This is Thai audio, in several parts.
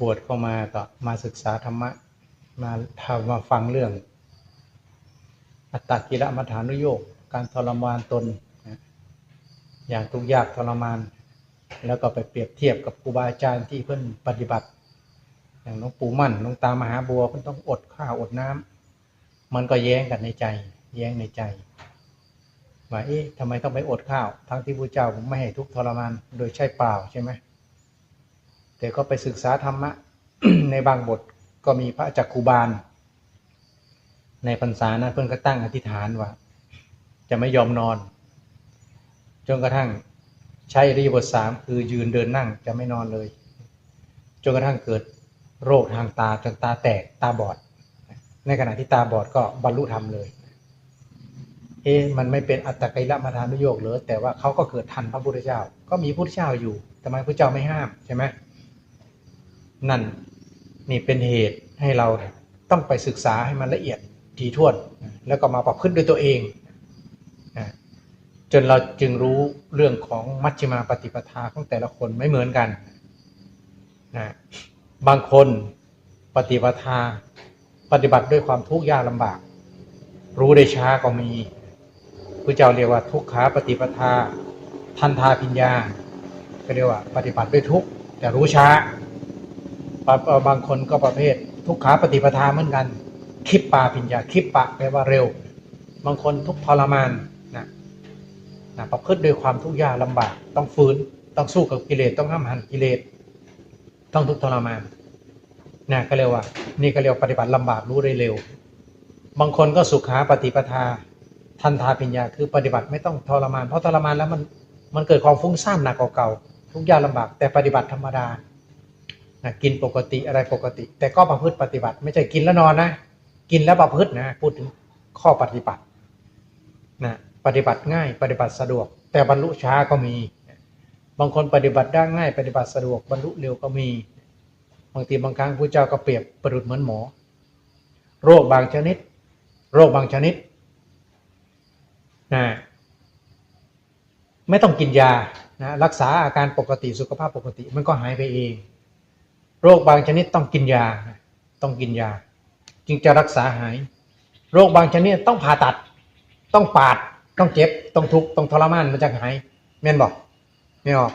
บวชเข้ามาก็มาศึกษาธรรมะ มาทำมาฟังเรื่อง อัตตกิรมัฐานุโยกการทรมานตนนะอย่างทุกข์ยากทรมาน แล้วก็ไปเปรียบเทียบกับครูบาอาจารย์ที่เพิ่อนปฏิบัติ อย่างหลวงปู่มั่นหลวงตามหาบัวเพิ่นต้องอดข้าวอดน้ำมันก็แย้งกันในใจ แย้งในใจว่าเอ๊ะทำไมต้องไปอดข้าว ทั้งที่พระเจ้าไม่ให้ทุกข์ทรมานโดยใช่เปล่าใช่ไหม แต่ก็ไปศึกษาธรรมะในบางบทก็มีพระจักคุบาล ในพรรษานั้นเพิ่อนก็ตั้งอธิษฐานว่า จะไม่ยอมนอน จนกระทั่งใช้อริยบทสามคือยืนเดินนั่งจะไม่นอนเลย จนกระทั่งเกิดโรคทางตาจนตาแตกตาบอด ในขณะที่ตาบอดก็บรรลุธรรมเลย เอ๊ะมันไม่เป็นอัตตกิลมัฐานุโยกเหรือแต่ว่าเขาก็เกิดทันพระพุทธเจ้า ก็มีพระพุทธเจ้าอยู่ทำไมพระเจ้าไม่ห้ามใช่ไหม นั่นนี่เป็นเหตุให้เราต้องไปศึกษาให้มันละเอียดถี่วน แล้วก็มาประพฤติด้วยตัวเอง จนเราจึงรู้เรื่องของมัชฌิมาปฏิปทาของแต่ละคนไม่เหมือนกันนะบางคนปฏิปทาปฏิบัติด้วยความทุกข์ยากลำบาก รู้ได้ช้าก็มีพระเจ้าเรียกว่าทุกขาปฏิปทา ทันทาพิญญาก็เรียกว่า ปฏิบัติด้วยทุกข์แต่รู้ช้า บางคนก็ประเภท ทุกขาปฏิปทาเหมือนกัน คิปปาพิญญาคิปปะแปลว่าเร็ว บางคนทุกทรมานนะนะประพฤติด้วยความทุกข์ยากลำบาก ต้องฝืนต้องสู้กับกิเลสต้องห้ามหันกิเลสต้องทุกทรมานนะก็เรียกว่า นี่ก็เรียกปฏิบัติลำบากรู้ได้เร็ว บางคนก็สุขาปฏิปทาทันทาปิญญาคือปฏิบัติไม่ต้องทรมาน เพราะทรมานแล้วมันมันเกิดความฟุ้งซ่านหนักกว่าเก่าทุกข์ยากลำบาก แต่ปฏิบัติธรรมดา นะกินปกติอะไรปกติ แต่ก็ประพฤติปฏิบัติ ไม่ใช่กินแล้วนอนนะ กินแล้วประพฤตินะ พูดถึงข้อปฏิบัตินะปฏิบัติง่ายปฏิบัติสะดวก แต่บรรลุช้าก็มี บางคนปฏิบัติได้ง่ายปฏิบัติสะดวกบรรลุเร็วก็มี บางทีบางครั้งพระเจ้าก็เปรียบประดุจเหมือนหมอ โรคบางชนิด โรคบางชนิดนะไม่ต้องกินยานะรักษาอาการปกติสุขภาพปกติมันก็หายไปเอง โรคบางชนิดต้องกินยา ต้องกินยา จึงจะรักษาหาย โรคบางชนิดต้องผ่าตัด ต้องปาด ต้องเจ็บ ต้องทุกข์ต้องทรมานมันจะหายแม่นบอกไม่ออก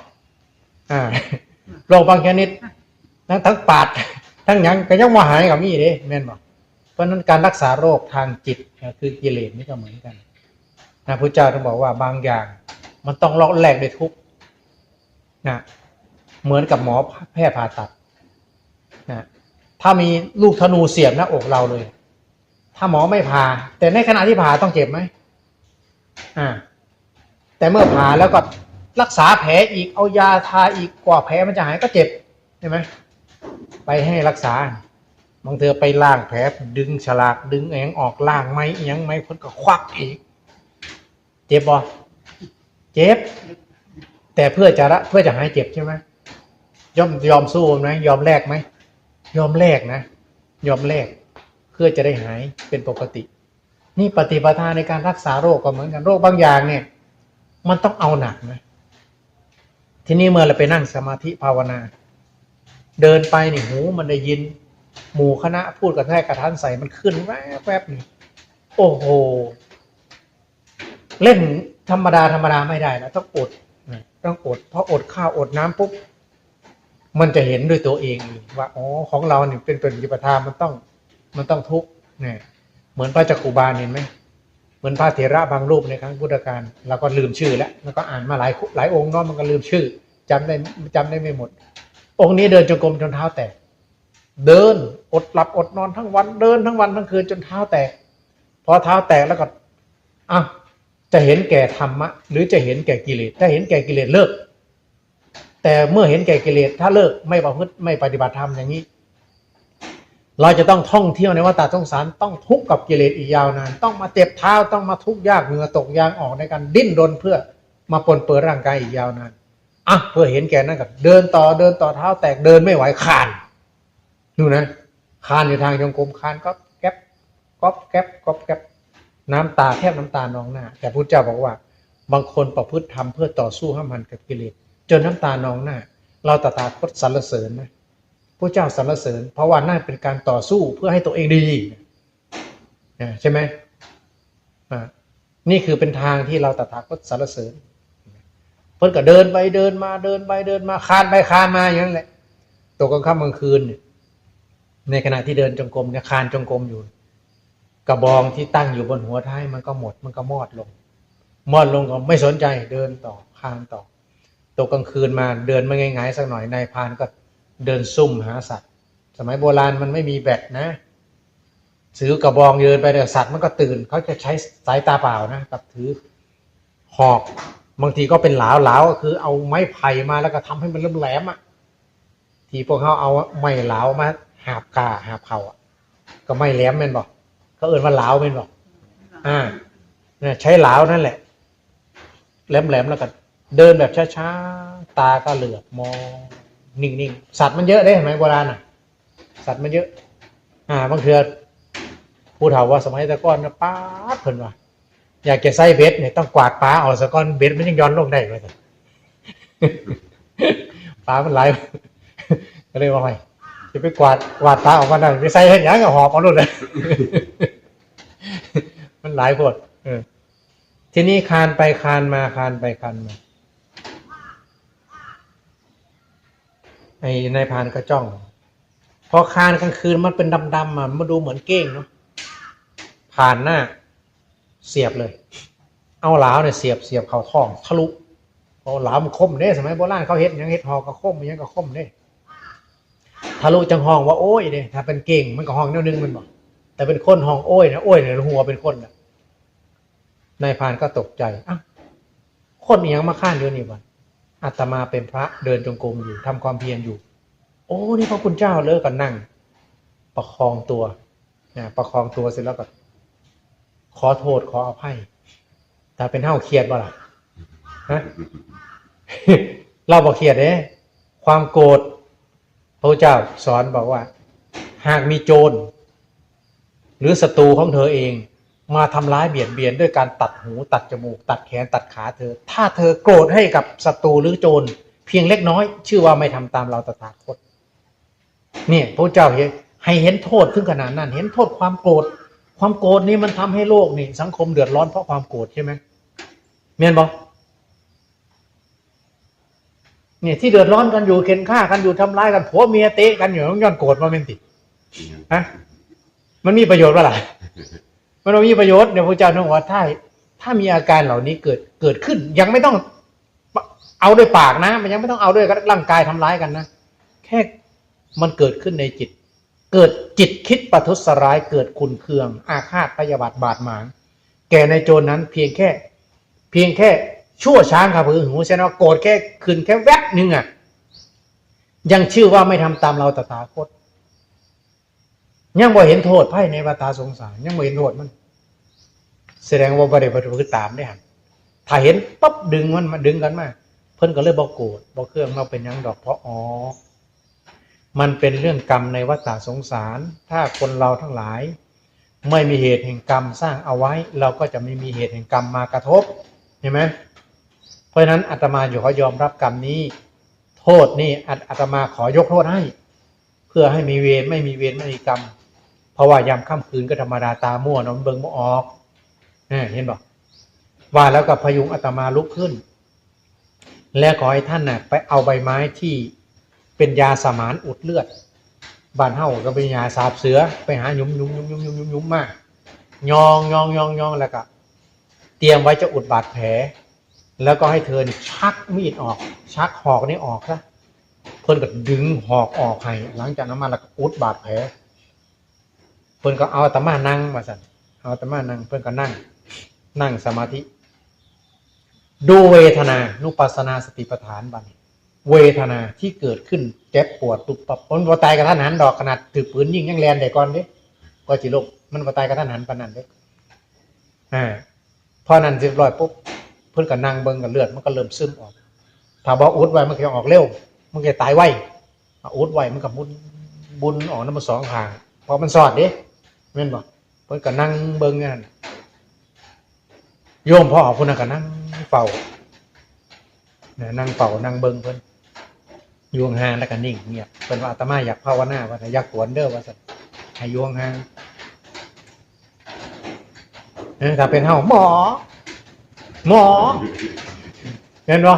อ่าโรคบางชนิดทั้งทั้งปาด ทั้งยังก็ยังว่าหายกับมีเด้แม่นบอกเพราะนั้นการรักษาโรคทางจิตคือกิเลสนี่ก็เหมือนกันนะพระเจ้าต้องบอกว่าบางอย่าง มันต้องลอกแหลกด้วยทุกข์นะเหมือนกับหมอแพทย์ผ่าตัด ถ้ามีลูกธนูเสียบหน้าอกเราเลย ถ้าหมอไม่ผ่า แต่ในขณะที่ผ่าต้องเจ็บไหมอ่า แต่เมื่อผ่าแล้วก็รักษาแผลอีกเอายาทาอีกกว่าแผลมันจะหายก็เจ็บใช่ไหมไปให้รักษาบางเธอไปล่างแผลดึงฉลากดึงแองออกล่างไหมยังไหมคนก็ควักอีก เจ็บบ่เจ็บ แต่เพื่อจะละเพื่อจะหายเจ็บใช่ไหมยอมยอมสู้ไหมยอมแลกไหม ยอมแลกนะ ยอมแลกเพื่อจะได้หายเป็นปกติ นี่ปฏิปทาในการรักษาโรคก็เหมือนกันโรคบางอย่างเนี่ย มันต้องเอาหนักนะ ทีนี้เมื่อเราไปนั่งสมาธิภาวนา เดินไปนี่หูมันได้ยิน หมู่คณะพูดกระแทกกระทันใส่มันขึ้นแวบแวบนี่โอ้โหเล่นธรรมดาธรรมดาไม่ได้นะต้องอดต้องอดเพราะอดข้าวอดน้ำปุ๊บ มันจะเห็นด้วยตัวเองว่าอ๋อของเราเนี่ยเป็นเป็นปฏิปทามันต้องมันต้องทุกข์เนี่ยเหมือนพระจักกุบาลเห็นไหมเหมือนพระเถระบางรูปในครั้งพุทธกาลเราก็ลืมชื่อแล้วแล้วก็อ่านมาหลายหลายองค์เนาะมันก็ลืมชื่อจำได้จำได้ไม่หมด องค์นี้เดินจงกรมจนเท้าแตกเดินอดหลับอดนอนทั้งวันเดินทั้งวันทั้งคืนจนเท้าแตก พอเท้าแตกแล้วก็อะจะเห็นแก่ธรรมะ หรือจะเห็นแก่กิเลสถ้าเห็นแก่กิเลสเลิก แต่เมื่อเห็นแก่กิเลสถ้าเลิกไม่ประพฤติไม่ปฏิบัติธรรมอย่างนี้ เราจะต้องท่องเที่ยวในวัฏสงสารต้องทุกข์กับกิเลสอีกยาวนาน ต้องมาเจ็บเท้าต้องมาทุกข์ยากเหงื่อตกยางออกในการดิ้นรนเพื่อมาปนเปื้อนร่างกายอีกยาวนานอะเพื่อเห็นแก่นั้นกับ เดินต่อเดินต่อเท้าแตกเดินไม่ไหวคานดูนะคานอยู่ทางจงกรมคานก็แก๊บก๊อบแก๊บก๊อบแก๊บน้ำตาแทบน้ำตานองหน้า แต่พระเจ้าบอกว่า บางคนประพฤติทำเพื่อต่อสู้ห้ามหันกับกิเลส จนน้ำตานองหน้า เราตถาคตสรรเสริญนะพระเจ้าสรรเสริญ เพราะว่านั่นเป็นการต่อสู้เพื่อให้ตัวเองดีใช่ไหมนี่คือเป็นทางที่เราตถาคตสรรเสริญเพิ่นก็เดินไปเดินมาเดินไปเดินมาคานไปคานมาอย่างนั้นแหละตกกลางค่ำกลางคืน ในขณะที่เดินจงกรมเนี่ยคานจงกรมอยู่ กระบองที่ตั้งอยู่บนหัวท้ายมันก็หมดมันก็มอดลง มอดลงก็ไม่สนใจเดินต่อคานต่อ ตกกลางคืนมาเดินมาง่ายๆสักหน่อยนายพานก็เดินซุ่มหาสัตว์ สมัยโบราณมันไม่มีแบตนะถือกระบองเดินไปเดี๋ยวสัตว์มันก็ตื่น เขาจะใช้สายตาเปล่านะกับถือหอกบางทีก็เป็นหลาวหลาวก็คือเอาไม้ไผ่มาแล้วก็ทำให้มันแหลมอะทีพวกเขาเอาไม้หลาวมาหาบกาหาบเขาอะ ก็ไม่แหลมเป็นบอกเขาเอื่นว่าหลาวเป็นบอกอ่าเนี่ยใช้หลาวนั่นแหละแหลมๆแล้วก็ เดินแบบช้าๆ ตาก็เหลือบมอง นิ่งๆ สัตว์มันเยอะได้เห็นไหมโบราณอะ สัตว์มันเยอะ อ่าบางเทือผู้เฒ่าว่าสมัยต่ก่อนนะป้าเพิ่นว่า อยากจะใส่เบ็ดเนี่ยต้องกวาดปลาออกซะก่อนเบ็ดมันยังย้อนลงได้เลยปลามันไหลก็เลยว่าไงจะไปกวาดกวาดปลาออกมาได้ไปใส่เห็นยังกับหอบเอาลุ่นเลยมันหลายปวดเออทีนี้คานไปคานมาคานไปคานมา ไอ้นายพานก็จ้อง พอคานกลางคืนมันเป็นดำๆอะมันดูเหมือนเก้งเนาะผ่านหน้า เสียบเลย เอาหลาวเนี่ยเสียบเสียบเข่าท้องทะลุเพราหลาวมันคมเด้สมัยโบราณเขาเฮ็ดยังเฮ็ดหอกก็คมยังก็คมเด้ทะลุจังห้องว่าโอ้ยเด้ถ้าเป็นเก่งมันก็ห้องแนวนึงมันบอกแต่เป็นคนห้องโอ้ยนะโอ้ยเนี่ยหัวเป็นคนน่ะนายพานก็ตกใจอ้าคนอียังมาข้านเดียวนี่วะ อาตมาเป็นพระเดินจงกรมอยู่ทำความเพียรอยู่ โอ้นี่พระคุณเจ้าเลิกกันนั่ง ประคองตัวนะประคองตัวเสร็จแล้วก็ ขอโทษขออภัยแต่เป็นเท่าเครียดบ่ล่ะฮะเราบอกเครียดเด้ความโกรธพระเจ้าสอนบอกว่า หากมีโจร หรือศัตรูของเธอเอง มาทำร้ายเบียดเบียนด้วยการตัดหูตัดจมูก ตัดแขนตัดขาเธอ ถ้าเธอโกรธให้กับศัตรูหรือโจรเพียงเล็กน้อย ชื่อว่าไม่ทำตามเราตถาคตเนี่ยพระเจ้าเห็นให้เห็นโทษถึงขนาดนั้น เห็นโทษความโกรธ ความโกรธนี่มันทำให้โลกนี่สังคมเดือดร้อนเพราะความโกรธใช่ไหมเมียนบอกเนี่ยที่เดือดร้อนกันอยู่เข็นฆ่ากันอยู่ทำร้ายกันผัวเมียเตะกันอยู่ต้องย้อนโกรธมาเป็นติดฮะมันมีประโยชน์ปะล่ะ มันไม่มีประโยชน์เดี๋ยวพระเจ้าต้งบอกว่าถ้าถ้ามีอาการเหล่านี้เกิดเกิดขึ้น ยังไม่ต้องเอาด้วยปากนะ มันยังไม่ต้องเอาด้วยร่างกายทำร้ายกันนะแค่มันเกิดขึ้นในจิต เกิดจิตคิดประทุษร้ายเกิดคุณเคือง อาฆาตพยาบาทบาดหมางแก่ในโจรนั้นเพียงแค่ เพียงแค่ชั่วช้างครับพือหูเช่นว่าโกรธแค่คืนแค่แวบหนึ่งอะยังชื่อว่าไม่ทำตามเราตถาคต ยังบ่เห็นโทษไพ่ในวาตาสงสาร ยังบ่เห็นโทษมัน แสดงว่าบ่ได้ปฏิบัติตามได้หันถ้าเห็นปั๊บดึงมันมาดึงกันมาเพิ่นก็เลยบอกโกรธบอกเครื่องเราเป็นยังดอกเพราะอ๋อมันเป็นเรื่องกรรมในวัฏสงสาร ถ้าคนเราทั้งหลาย ไม่มีเหตุแห่งกรรมสร้างเอาไว้ เราก็จะไม่มีเหตุแห่งกรรมมากระทบเห็นไหมเพราะฉะนั้นอาตมาอยู่ขอยอมรับกรรมนี้ โทษนี่อาตมาขอยกโทษให้ เพื่อให้มีเวรไม่มีเวรไม่มีกรรม เพราะว่ายามค่ำคืนก็ธรรมดาตามั่วนอนเบิงบ่ออกเออเห็นบอกว่าแล้วก็พยุงอาตมาลุกขึ้น และขอให้ท่านน่ะไปเอาใบไม้ที่เป็นยาสมานอุดเลือดบานเฮาก็เป็นยาสาบเสือ ไปหาหยุมยุมยุมยุมยุมยุมยุมมายองยองยองยองแล้วก็เตรียมไว้จะอุดบาดแผล แล้วก็ให้เธอรีชักมีดออก ชักหอกนี่ออกซะเพิ่นก็ดึงหอกออกให้หลังจากนั้นมาแล้วก็อุดบาดแผล เพิ่นก็เอาตมานั่งมาสั่นเอาตมานั่งเพิ่นก็นั่ง นั่งสมาธิ ดูเวทนานุปัสสนาสติปัฏฐานบัดนี้เวทนาที่เกิดขึ้นเจ็บปวดตุบปับมันบ่ตายกับท่านหันดอกขนาดถือปืนยิงยังแลนได้ก่อนเด้ก็จิลกมันบ่ตายกับท่านหันปานนั้นเด้อ่าพอนั้นเรียบร้อยปุ๊บเพิ่นก็นั่งเบิ่งกับเลือดมันก็เริ่มซึมออก ถ้าบ่อุดไว้มันก็ออกเร็ว มันก็ตายไวอุดไว้มันก็บุญบุญออกน้ำมันสองทางพอมันสอดเด้ แม่นบ่เพิ่นก็นั่งเบิ่งงานโยมพ่อคนนั้นก็นั่งเฝ้าเนี่ยนั่งเฝ้านั่งเบิ่งเพิ่นยู่ห่างแล้วก็นิ่งเงียบเป็นว่าอาตมาอยากภาวนาว่าอยากกวนเด้อว่าสันให้ยู่ห่างๆเออถ้าเป็นเฮาหมอ หมอเห็นบ่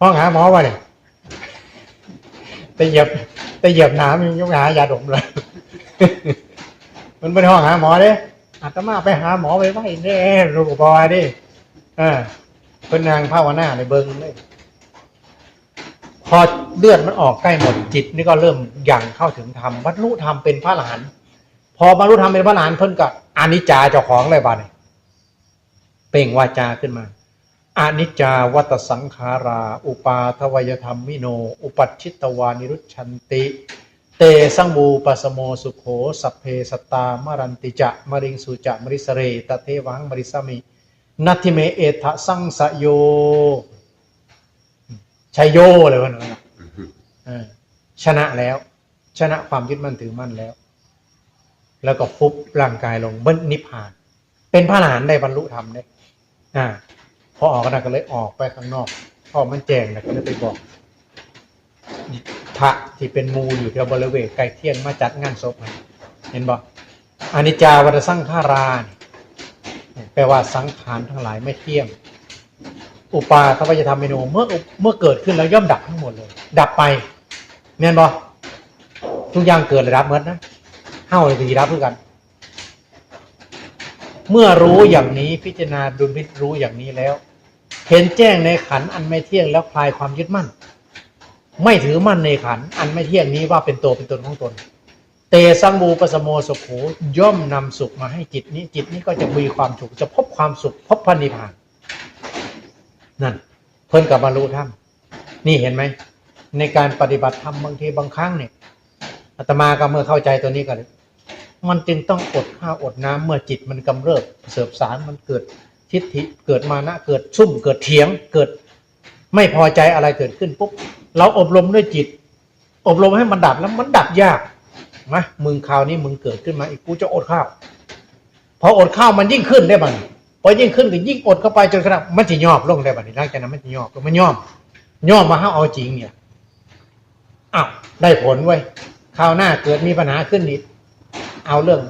ห้องหาหมอวะเนี่ยแต่เหยียบแต่เหยียบน้ำยังหายาดมเลย มันเป็นห้องหาหมอเด้อาตมาไปหาหมอไปไหว้แน่ลูกบอยดิเออเป็นนางภาวนาในเบิงเลยพอเลือดมันออกใกล้หมดจิต นี่ก็เริ่มยังเข้าถึงธรรมบรรลุธรรมเป็นพระอรหันพอบรรลุธรรมเป็นพระอรหันเพิ่นก็อานิจจาเจ้าของเลยบ้านเป่งวาจาขึ้นมาอานิจจาวัตสังขารา อุปาทวยธรรมมิโน อุปัชิตวานิรุชันติ เตสังบูปัสโมสุโขสัพเพสตามรันติจะมริงสุจะมริสเรตเทวังมริสมินัตถิเมเอทะสังสะโยชัยโยเลยวันนั้นน่ะชนะแล้ว ชนะความยึดมั่นถือมั่นแล้ว แล้วก็ฟุบร่างกายลงเบิ้ลนิพพาน เป็นพระอรหันต์ได้บรรลุธรรมได้อ่าพอออกกันก็เลยออกไปข้างนอกพอมันแจงนะก็เลยไปบอก พระที่เป็นมูอยู่แถวบริเวณใกล้เทียงมาจัดงานศพเห็นบ่อานิจจาวัฏสังขารานแปลว่าสังขารทั้งหลายไม่เที่ยงอุปาทวยธรรมเมนูเมื่อเมื่อเกิดขึ้นแล้วย่อมดับทั้งหมดเลย ดับไปเนียนบ่ทุกอย่างเกิดเลยรับเมื่นะเฮ้าเลยทีรับเพื่อกัน เมื่อรู้อย่างนี้พิจารณาดุลพิรู้อย่างนี้แล้ว เห็นแจ้งในขันอันไม่เที่ยงแล้วคลายความยึดมั่น ไม่ถือมั่นในขัน อันไม่เที่ยงนี้ว่าเป็นตัวเป็นตนของตน เตสังบูปสโมสุขโขย่อมนำสุขมาให้จิตนี้ จิตนี้ก็จะมีความสุขจะพบความสุขพบพันนิพพาน นั่น เพิ่นกับบรรลุธรรมนี่เห็นไหม ในการปฏิบัติธรรมบางทีบางครั้งเนี่ยอาตมาก็เมื่อเข้าใจตัวนี้ก็เลยมันจึงต้องอดข้าวอดน้ำเมื่อจิตมันกำเริบเสบสารมันเกิดทิฏฐิเกิดมานะเกิดซุ่มเกิดเถียงเกิด ไม่พอใจอะไรเกิดขึ้นปุ๊บ เราอบรมด้วยจิต อบรมให้มันดับแล้วมันดับยากนะมึงคราวนี้มึงเกิดขึ้นมาอีกกูจะอดข้าวพออดข้าวมันยิ่งขึ้นได้บ้างพอยิ่งขึ้นก็ยิ่งอดเข้าไปจนกระทั่งมันจะยอบลงได้บ้างหลังจากนั้นมันจะยอบลงมันยอมย่อมมาห้าเอาจริงเนี่ยอ้าวได้ผลไว้คราวหน้าเกิดมีปัญหาขึ้นนิดเอาเรื่อง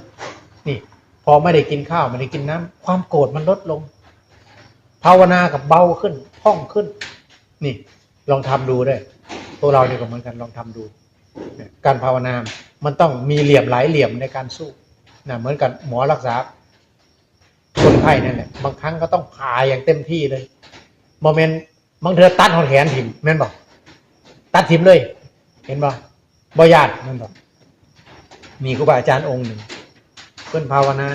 นี่ พอไม่ได้กินข้าวไม่ได้กินน้ำความโกรธมันลดลง ภาวนากับเบาขึ้นคล่องขึ้น นี่ ลองทำดูได้พวกเราเนี่ยก็เหมือนกันลองทำดู การภาวนา มันต้องมีเหลี่ยมหลายเหลี่ยมในการสู้นะเหมือนกันหมอรักษาคนไข้นั่นแหละบางครั้งก็ต้องผ่าอย่างเต็มที่เลยโมเมนต์บางเธอตัดหอแขนถิ่มแม่นบอกตัดถิ่มเลย เห็นบ่บ่ญาติแม่นบอกมีครูบาอาจารย์องค์หนึ่ง เพื่อนภาวนา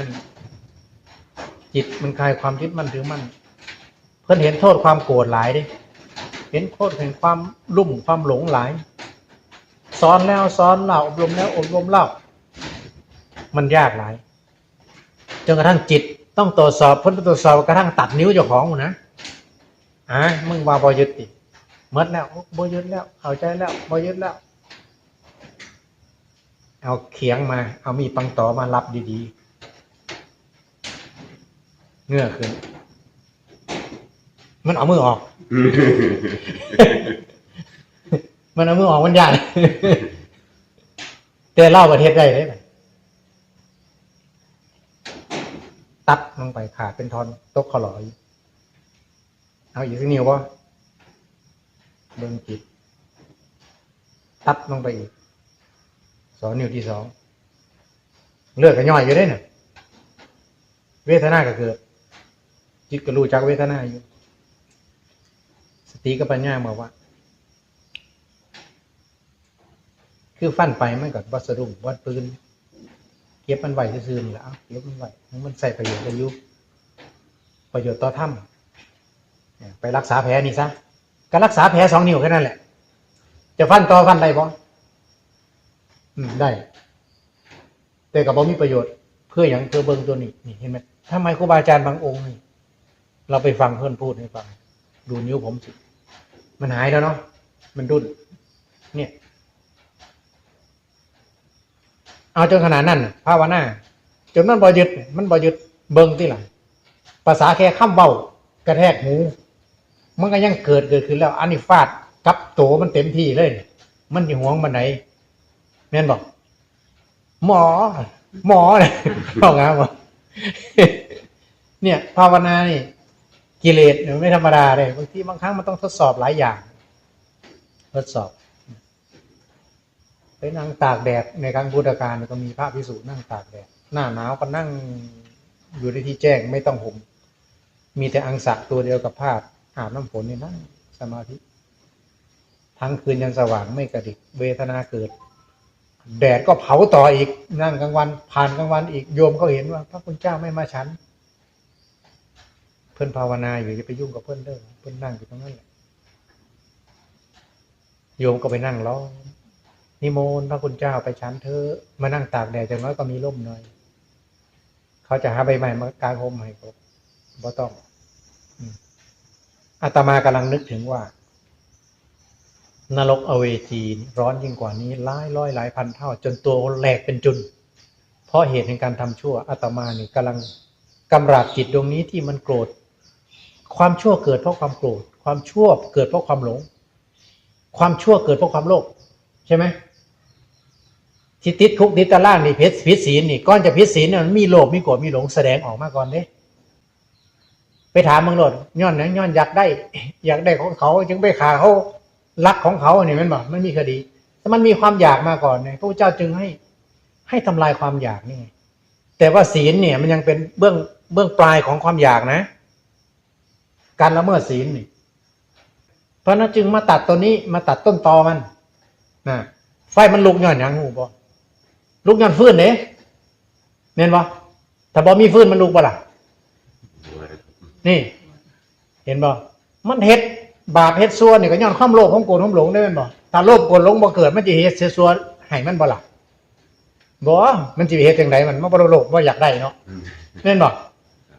จิตมันคลายความยึดมั่นถือมั่นเพื่อนเห็นโทษความโกรธหลายดิ เห็นโทษแห่งความลุ่มความหลงหลายสอนแล้วสอนเล่าอบรมแล้วอบรมเล่ามันยากหลายจนกระทั่งจิตต้องตรวจสอบเพ้นตรวจสอบกระทั่งตัดนิ้วเจ้าของนะอะมึงว่าบอยึดติมดแล้วบอยึดแล้วเข้าใจแล้วบอยึดแล้ว เอาเขียงมา เอามีปังต่อมารับดีๆเงื่อขึ้น มันเอามือออก มันเอามือออกมันยากแต่เล่าประเทศได้เลยไหมตัดลงไปขาดเป็นทอนตกขลอย เอาอีกสักนิ้วป่ะเบิ่งจิต ตัดลงไปอีก สองนิ้วที่สอง เลือดก็ย่อยอยู่ได้เนี่ยเวทนาก็เกิดจิตก็รู้จักเวทนาอยู่ส ติกับปัญญาบอกว่า คือฟันไปมันก็วัสดุวัดปืนเก็บมันไหวซื่อๆนี่แหละเอเก็บมันไหวมันใส่ประโยชน์อายุ ประโยชน์ต่อถ้ำไปรักษาแผลนี่ซะการรักษาแผลสองนิ้วแค่นั้นแหละ จะฟันต่อฟันได้บ่อืมได้ แต่กับบ่มีประโยชน์ เพื่ออย่างเพื่อเบิ่งตัวนี้นี่เห็นไหมทำไมครูบาอาจารย์บางองค์นี่เราไปฟังเพื่อนพูดให้ฟัง ดูนิ้วผมสิ มันหายแล้วเนาะมันดุนเนี่ย เอาจนขนาดนั้นนะภาวนาจนมันบ่ยึดมันบ่ยึดเบิ่งที่หลังภาษาแค่คำเบากระแทกหูมันก็ยังเกิดเกิดขึ้นแล้วอันนี้ฟาดกับโตมันเต็มที่เลย มันอยู่ห่วงมันไหนแม่นบอก หมอ หมอเลยบอกงามบอกเนี่ย ภาวนานี่ กิเลสเนี่ยไม่ธรรมดาเลยบางทีบางครั้งมันต้องทดสอบหลายอย่าง ทดสอบไปนั่งตากแดดในครั้งพุทธกาลก็มีพระพิสูจน์นั่งตากแดดหน้าหนาวก็นั่งอยู่ในที่แจ้งไม่ต้องห่มมีแต่อังสะตัวเดียวกับผ้าอาบน้ำฝนนี่นั่งสมาธิทั้งคืนยันสว่างไม่กระดิกเวทนาเกิด แดดก็เผาต่ออีกนั่งกลางวัน ผ่านกลางวันอีกโยมก็เห็นว่า พระคุณเจ้าไม่มาฉัน เพื่อนภาวนาอยู่จะไปยุ่งกับเพื่อนเด้อเพื่อนนั่งอยู่ตรงนั้นแหละโยมก็ไปนั่งรอนิมนต์พระคุณเจ้าไปชั้นเธอมานั่งตากแดดอย่างน้อยก็มีร่มหน่อย เขาจะหาใบใหม่มากางห่มให้ก็บ่ต้องอืมอาตมากำลังนึกถึงว่า นรกอเวจีร้อนยิ่งกว่านี้หลายร้อยหลายพันเท่า จนตัวแหลกเป็นจุน เพราะเหตุแห่งการทำชั่วอาตมานี่กำลังกำราบจิตดวงนี้ที่มันโกรธ ความชั่วเกิดเพราะความโกรธ ความชั่วเกิดเพราะความหลง ความชั่วเกิดเพราะความโลภใช่ไหมที่ติดคุกติดตารางนี่เพชรพิษศีลนี่ก้อนจะพิษศีลเนี่ยมันมีโลภมีโกรธมีหลงแสดงออกมาก่อนเด้ไปถามมึงโลดย้อนนั้นย้อนอยากได้ อยากได้ของเขาจึงไปขาเขารักของเขาเนี่ยมันบอกมันมีคดีแต่มันมีความอยากมาก่อนเนี่ยพระเจ้าจึงให้ ให้ทำลายความอยากนี่ แต่ว่าศีลเนี่ยมันยังเป็นเบื้องเบื้องปลายของความอยากนะ การละเมิดศีลนี่เพราะนั้นจึงมาตัดตัวนี้มาตัดต้นตอมันนะไฟมันลุกย้อนหยังหูบ่ลุกย้อนฟื้นเด้เน่นบ่ถ้าบ่มีฟื้นมันลุกบ่ล่ะนี่ เห็นบ่มันเฮ็ดบาปเฮ็ดซัวนี่ก็ย้อนความโลภของโกรธของหลงได้แม่นบ่ถ้าโลภโกรธหลงบ่เกิดมันสิเฮ็ดเสียซัวให้มันบ่ล่ะบ่มันสิเฮ็ดจังไดมันมันบ่โลภบ่อยากได้เนาะแม่นบ่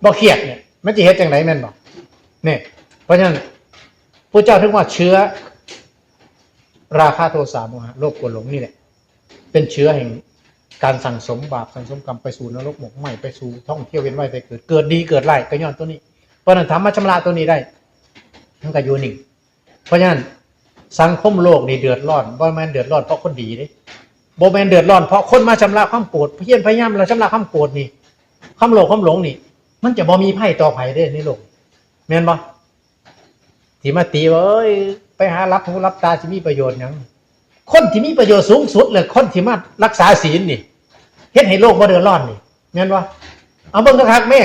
บ่เครียดเนี่ยมันสิเฮ็ดจังไดแม่นบ่ นี่เพราะฉะนั้นพระเจ้าถึงว่าเชื้อ ราคะโทสะโมหะโลภโกรหลงนี่แหละเป็นเชื้อแห่งการสั่งสมบาปสั่งสมกรรมไปสู่นรกหมกไหมไปสู่ท่องเที่ยวเวียนว่ายไปเกิดเกิดดีเกิดไร้ก็ย้อนตัวนี้ เพราะนั้นธรรมะชำระตัวนี้ได้ทั้งกับยูนิ่งเพราะฉะนั้นสังคมโลกนี่เดือดร้อนบ่แมนเดือดร้อนเพราะคนดีเด้บ่แมนเดือดร้อนเพราะคนมาชำระความโกรธเพียรพยายามเราชำระความโกรธนี่ความโลภความหลงนี่ มันจะบ่มีไพ่ต่อไผ่เด้ในโลก แม่นบ่ที่มาตีว่าเอ้ยไปหารับหูรับตาสิมีประโยชน์หยังคนที่มีประโยชน์สูงสุดเลยคนที่มารักษาศีลนี่เฮ็ดให้โลกบ่เดือดร้อนนี่แม่นบ่เอาเบิ่งคักแม่